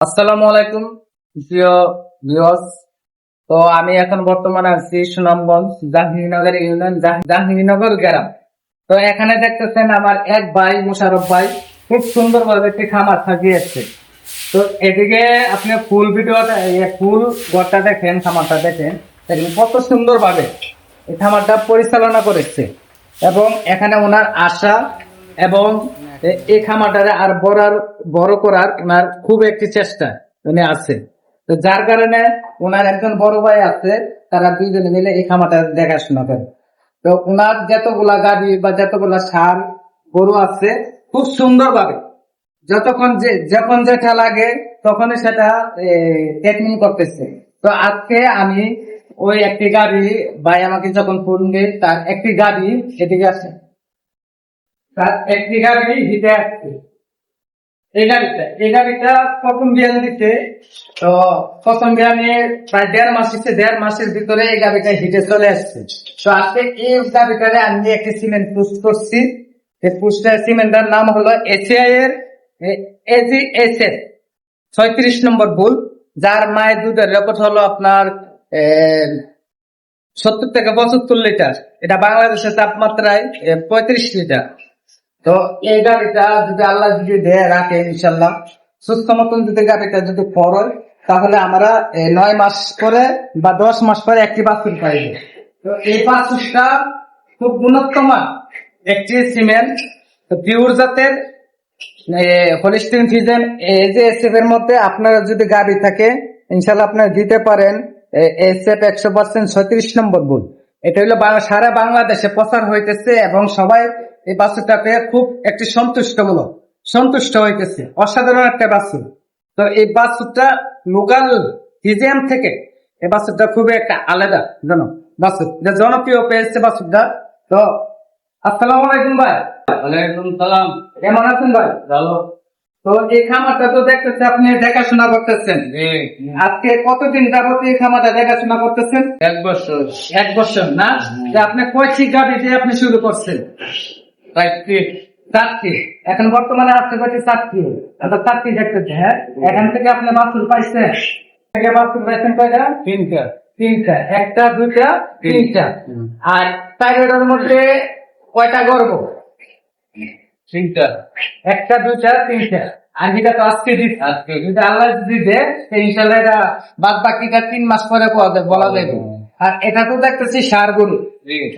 আসসালামু আলাইকুম, প্রিয় ভিউয়ার্স তো আমি এখন বর্তমানে আছি সুনামগঞ্জ জাহাঙ্গীরনগর ইউনিয়ন, জাহ- জাহাঙ্গীরনগর গ্রাম। তো এখানে দেখতেছেন আমার এক ভাই মুশারফ ভাই, খুব সুন্দর ভাবে একটি খামার সাজিয়েছে। তো এদিকে আপনি ফুল ভিডিওটা ফুল ঘরটা দেখেন, খামারটা দেখেন দেখেন কত সুন্দর ভাবে এই খামারটা পরিচালনা করেছে। এবং এখানে ওনার আশা এবং এই খামারটারে আর বড় বড় করার ওনার খুব একটি চেষ্টা উনি আছে। তো যার কারণে ওনার একজন বড় ভাই আছে, তারা দুইজনে মিলে এই খামারটা দেখাশোনা করে। তো ওনার যতগুলা গাড়ি বা যতগুলা সার, গরু আছে, খুব সুন্দর ভাবে যতক্ষণ যে, যখন যেটা লাগে তখনই সেটা ট্রেনিং করতেছে। তো আজকে আমি ওই একটি গাড়ি ভাই আমাকে যখন ফোন দিয়ে, তার একটি গাড়ি এদিকে আসে। তার আসছে। প্রায় দেড় মাস দেড় মাসের ভিতরে হিটে চলে আসছে। আমি সিমেন্ট নাম হলো এসিআই এর এজি এস ছয়ত্রিশ নম্বর বুল যার মায়ের দুধের রেকর্ড হলো আপনার সত্তর থেকে পঁচাত্তর লিটার। এটা বাংলাদেশের তাপমাত্রায় পঁয়ত্রিশ লিটার। তো এই গাড়িটা যদি আল্লাহ যদি দেয় রাখে, ইনশাল্লাহ। সুস্থ মতন যদি গাড়িটা যদি পড়ে, তাহলে আমরা নয় মাস পরে বা দশ মাস পরে একটি বাছুর পাইব তো এই বাছুরটা খুব গুণোত্তমান একটি সিমেন্ট পিওর জাতের হলিস্টিন ফিজেন এই যে এসএফ এর মধ্যে আপনার যদি গাড়ি থাকে, ইনশাল্লাহ আপনারা দিতে পারেন এসএফ একশো পার্সেন্ট ছত্রিশ নম্বর বুল এটা হলো সারা বাংলাদেশে প্রচার হইতেছে এবং সবাই এই বাসুটাকে খুব একটি সন্তুষ্টমূলক সন্তুষ্ট হইতেছে অসাধারণ একটা বাসু তো এই বাসুটা লোকাল ফিজিয়াম থেকে এই বাসুটা খুবই একটা আলাদা জন বাসু এটা জনপ্রিয় পেয়েছে বাসুটা তো আসসালামু আলাইকুম ভাই। ওয়ালাইকুম সালাম। কেমন আছেন ভাই? ভালো। তো এই খামারটা তো দেখতেছি আপনি দেখাশোনা করতেছেন। আজকে কতদিন যাবত এই খামারটা দেখাশোনা করতেছেন? এক বছর। এক বছর না? আপনি কয়টি গাড়ি দিয়ে আপনি শুরু করছেন? চারটি চারটি। এখন বর্তমানে আপনি কয়টি? চারটি। অর্থাৎ চারটি দেখতেছে হ্যাঁ? এখান থেকে আপনি বাছুর পাইছেন। থেকে বাছুর পাইছেন কয়টা? তিনটা। তিনটা। একটা দুইটা তিনটা। আর টাইগারের মধ্যে কয়টা গর্ব? তিনটা। একটা দুইটা তিনটা। আর যেটা তো আজকে দিচ্ছে আজকে যদি আল্লাহ যদি দেয় তো ইনশাল্লাহ এটা বাদ বাকিটা তিন মাস পরে বলা যাবে আর এটা তো দেখতেছি সার গরু।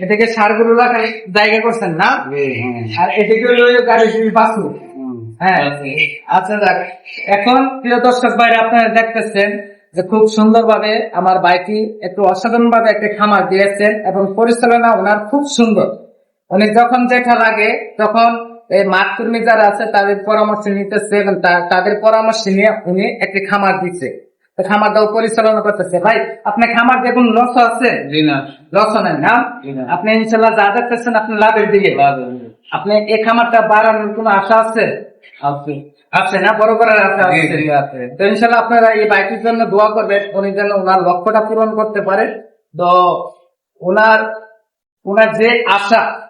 এটাকে সার গরু রাখার জায়গা করছেন না? হ্যাঁ আর এটাকে হলো গাড়ি বাসু। হ্যাঁ। আচ্ছা এখন প্রিয় দর্শক ভাইরা আপনারা দেখতেছেন যে খুব সুন্দর ভাবে আমার ভাইটি একটু অসাধারণ ভাবে একটা খামার দিয়েছেন এবং পরিচালনা ওনার খুব সুন্দর। উনি যখন যেটা লাগে তখন এই কর্মী যারা আছে তাদের পরামর্শ নিতেছে এবং তাদের পরামর্শ নিয়ে উনি একটি খামার দিচ্ছে। খামারটাও পরিচালনা করতেছে। ভাই আপনার খামার দিয়ে কোন লস আছে? লস নেন না? আপনি ইনশাল্লাহ যা দেখতেছেন আপনি লাভের দিকে। আপনি এই খামারটা বাড়ানোর কোনো আশা আছে? আছে। আছে না? বড় করার আশা আছে? তো ইনশাল্লাহ আপনারা এই বাইকের জন্য দোয়া করবেন। উনি যেন ওনার লক্ষ্যটা পূরণ করতে পারে। তো ওনার ওনার যে আশা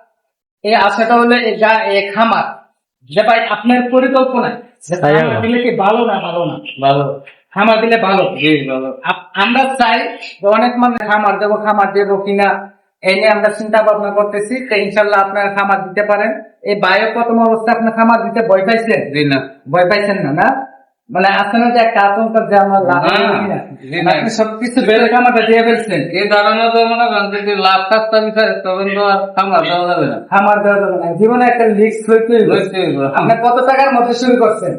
এই আশাটা হলো এই গা- খামার। যে ভাই আপনার পরিকল্পনা ভালো না ভালো না? ভালো। খামার দিলে ভালো। জি ভালো। আমরা চাই অনেক মানুষ খামার দেবো খামার দেবো কিনা এই নিয়ে আমরা চিন্তা ভাবনা করতেছি তো ইনশাল্লাহ আপনারা খামার দিতে পারেন। এই বায়ু প্রথম অবস্থায় আপনার খামার দিতে ভয় পাইছেন? জি না। ভয় পাইছেন না না? মানে না যে একটা আতঙ্ক যে আমার লাভ। আপনি সবকিছু বেড়ে খামারটা দিয়ে ফেলছেন। এই ধারণা তো মনে করেন যদি লাভ থাকতে বিচারে তখন তো আর খামার দেওয়া যাবে না। খামার দেওয়া যাবে না। জীবনে একটা লিক্স হইতে হয়েছে এগুলো। আপনি কত টাকার মধ্যে শুরু করছেন?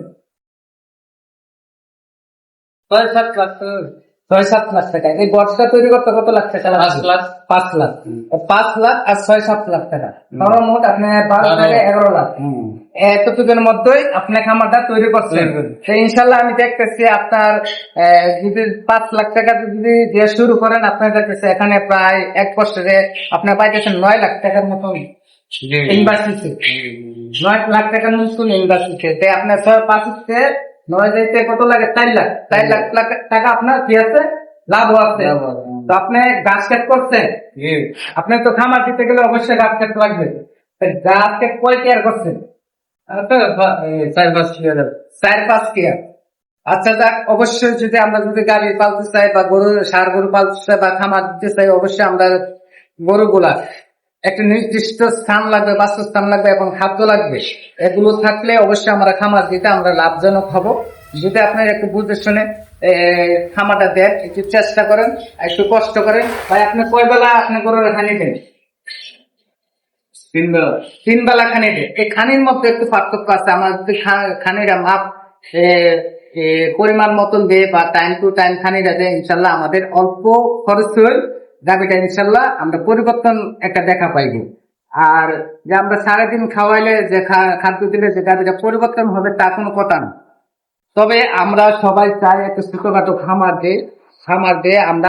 ছয় সাত লাখ ছয় সাত লাখ টাকা। এই গড়টা তৈরি করতে কত লাখ টাকা? পাঁচ লাখ। পাঁচ লাখ। পাঁচ লাখ আর ছয় সাত লাখ টাকা। মোট আপনি বারো। থেকে এগারো লাখ। এতটুকুর মধ্যেই আপনি খামারটা তৈরি করছেন। তো ইনশাল্লাহ আমি দেখতেছি আপনার যদি পাঁচ লাখ টাকা যদি দিয়ে শুরু করেন আপনার দেখতেছে এখানে প্রায় এক বছরে আপনার পাইতেছেন নয় লাখ টাকার মতন জি। ইনভেস্ট নয় লাখ টাকার মতন ইনভেস্ট হচ্ছে আপনার ছয় পাঁচ নয় যাইতে কত লাগে? চার লাখ। চার লাখ টাকা আপনার কি আছে লাভ আছে। তো আপনি গাছ করছেন? আপনি তো খামার দিতে গেলে অবশ্যই গাছ লাগবে। গাছ কয় কেয়ার করছেন? চার পাঁচ হাজার চার পাঁচ কেয়ার। আচ্ছা যাক অবশ্যই যদি আমরা যদি গাড়ি পালতে চাই বা গরু সার গরু পালতে চাই বা খামার দিতে চাই অবশ্যই আমরা গরুগুলা একটা নির্দিষ্ট স্থান লাগবে বাসস্থান লাগবে এবং খাদ্য লাগবে। এগুলো থাকলে অবশ্যই আমরা খামার দিতে আমরা লাভজনক হব। যদি আপনার একটু বুঝে শুনে এ, খামারটা দেন একটু চেষ্টা করেন একটু কষ্ট করেন। ভাই আপনি কয় বেলা আপনি গরুর খানি দেন? তিন বেলা। তিন বেলা খানি দেয় এই খানির মধ্যে একটু পার্থক্য আছে। আমার যদি খা- খানিরা মাপ পরিমাণ মতন দেয় বা টাইম টু টাইম খানিরা দেয় ইনশাল্লাহ আমাদের অল্প খরচ হয়ে গাবিটা ইনশাল্লাহ আমরা পরিবর্তন একটা দেখা পাইব। আর যে আমরা সারাদিন খাওয়াইলে, যে খাদ্য দিলে যে গাবিটা পরিবর্তন হবে, তা কোনো কথা না। তবে আমরা সবাই চাই একটা ছোটখাটো খামার দিয়ে খামার দিয়ে আমরা